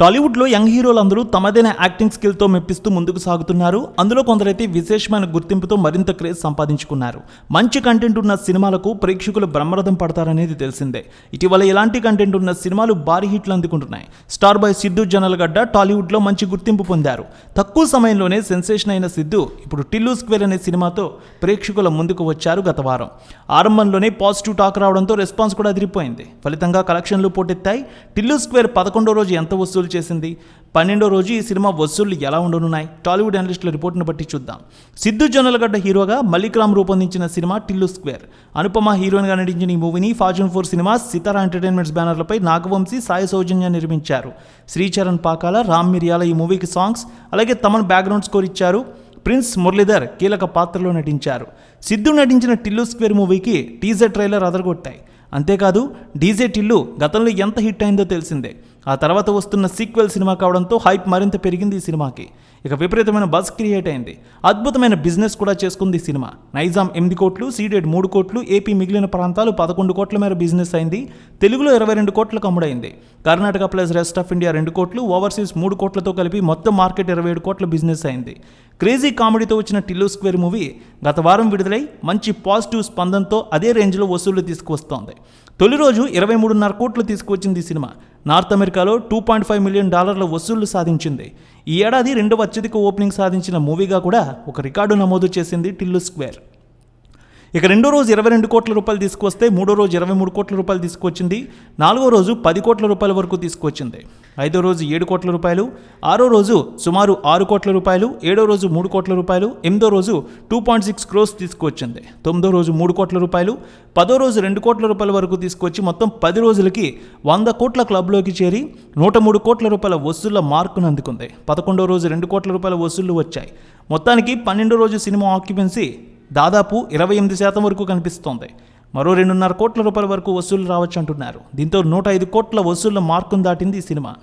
టాలీవుడ్లో యంగ్ హీరోలందరూ తమదైన యాక్టింగ్ స్కిల్తో మెప్పిస్తూ ముందుకు సాగుతున్నారు. అందులో కొందరైతే విశేషమైన గుర్తింపుతో మరింత క్రేజ్ సంపాదించుకున్నారు. మంచి కంటెంట్ ఉన్న సినిమాలకు ప్రేక్షకులు బ్రహ్మరథం పడతారనేది తెలిసిందే. ఇటీవల ఎలాంటి కంటెంట్ ఉన్న సినిమాలు భారీ హిట్లు అందుకుంటున్నాయి. స్టార్ బాయ్ సిద్ధు జనల్గడ్డ టాలీవుడ్లో మంచి గుర్తింపు పొందారు. తక్కువ సమయంలోనే సెన్సేషన్ అయిన సిద్ధు ఇప్పుడు టిల్లు స్క్వేర్ అనే సినిమాతో ప్రేక్షకుల ముందుకు వచ్చారు గత వారం. ఆరంభంలోనే పాజిటివ్ టాక్ రావడంతో రెస్పాన్స్ కూడా అదిరిపోయింది. ఫలితంగా కలెక్షన్లు పోటెత్తాయి. టిల్లు స్క్వేర్ పదకొండో రోజు ఎంత వసూలు చేసింది. పన్నెండో రోజు ఈ సినిమా వసూళ్ళు ఎలా ఉండనున్నాయి? టాలీవుడ్ అనలిస్టుల రిపోర్ట్ను బట్టి చూద్దాం. సిద్ధు జొన్నలగడ్డ హీరోగా మలిక్ రామ్ రూపొందించిన సినిమా టిల్లు స్క్వేర్. అనుపమ హీరోయిన్గా నటించిన ఈ మూవీని Fortune Four Cinemas Sithara Entertainments బ్యానర్లపై Nagavamsi Sai Soujanya నిర్మించారు. శ్రీచరణ్ పాకాల రామ్ మిరియాల ఈ మూవీకి సాంగ్స్ అలాగే తమన్ బ్యాక్గ్రౌండ్ స్కోర్ ఇచ్చారు. ప్రిన్స్ మురళీధర్ కీలక పాత్రలో నటించారు. సిద్ధు నటించిన టిల్లు స్క్వేర్ మూవీకి టీజర్ ట్రైలర్ అదరగొట్టాయి. అంతేకాదు డీజే టిల్లు గతంలో ఎంత హిట్ అయిందో తెలిసిందే. ఆ తర్వాత వస్తున్న సీక్వెల్ సినిమా కావడంతో హైప్ మరింత పెరిగింది ఈ సినిమాకి. ఇక విపరీతమైన బజ్ క్రియేట్ అయింది. అద్భుతమైన బిజినెస్ కూడా చేసుకుంది ఈ సినిమా. నైజాం ఎనిమిది కోట్లు సీడెడ్ మూడు కోట్లు ఏపీ మిగిలిన ప్రాంతాలు పదకొండు కోట్ల మేర బిజినెస్ అయింది. తెలుగులో ఇరవై రెండు కోట్లకు అమ్ముడైంది Karnataka plus rest of India రెండు కోట్లు ఓవర్సీస్ మూడు కోట్లతో కలిపి మొత్తం మార్కెట్ ఇరవై ఏడు కోట్ల బిజినెస్ అయింది. క్రేజీ కామెడీతో వచ్చిన టిల్లు స్క్వేర్ మూవీ గత వారం విడుదలై మంచి పాజిటివ్ స్పందనతో అదే రేంజ్లో వసూళ్ళు తీసుకువస్తోంది. తొలి రోజు ఇరవై మూడున్నర కోట్లు తీసుకువచ్చింది ఈ సినిమా. నార్త్ అమెరికాలో టూ పాయింట్ ఫైవ్ మిలియన్ డాలర్ల వసూళ్ళు సాధించింది. ఈ ఏడాది రెండవ అత్యధిక ఓపెనింగ్ సాధించిన మూవీగా కూడా ఒక రికార్డు నమోదు చేసింది టిల్లు స్క్వేర్. ఇక రెండో రోజు ఇరవై రెండు కోట్ల రూపాయలు తీసుకొస్తే మూడో రోజు ఇరవై మూడు కోట్ల రూపాయలు తీసుకొచ్చింది నాలుగో రోజు పది కోట్ల రూపాయల వరకు తీసుకొచ్చింది ఐదో రోజు ఏడు కోట్ల రూపాయలు ఆరో రోజు సుమారు ఆరు కోట్ల రూపాయలు ఏడో రోజు మూడు కోట్ల రూపాయలు ఎనిమిదో రోజు టూ పాయింట్ సిక్స్ క్రోస్ తీసుకొచ్చింది తొమ్మిదో రోజు మూడు కోట్ల రూపాయలు పదో రోజు రెండు కోట్ల రూపాయల వరకు తీసుకొచ్చి మొత్తం పది రోజులకి వంద కోట్ల క్లబ్లోకి చేరి నూట మూడు కోట్ల రూపాయల వసూళ్ళ మార్కును అందుకుంది. పదకొండో రోజు రెండు కోట్ల రూపాయల వసూళ్ళు వచ్చాయి. మొత్తానికి పన్నెండో రోజు సినిమా ఆక్యుపెన్సీ దాదాపు ఇరవై ఎనిమిది శాతం వరకు కనిపిస్తోంది. మరో రెండున్నర కోట్ల రూపాయల వరకు వసూలు రావచ్చు అంటున్నారు. దీంతో నూట ఐదు కోట్ల వసూళ్ళ మార్కును దాటింది ఈ సినిమా.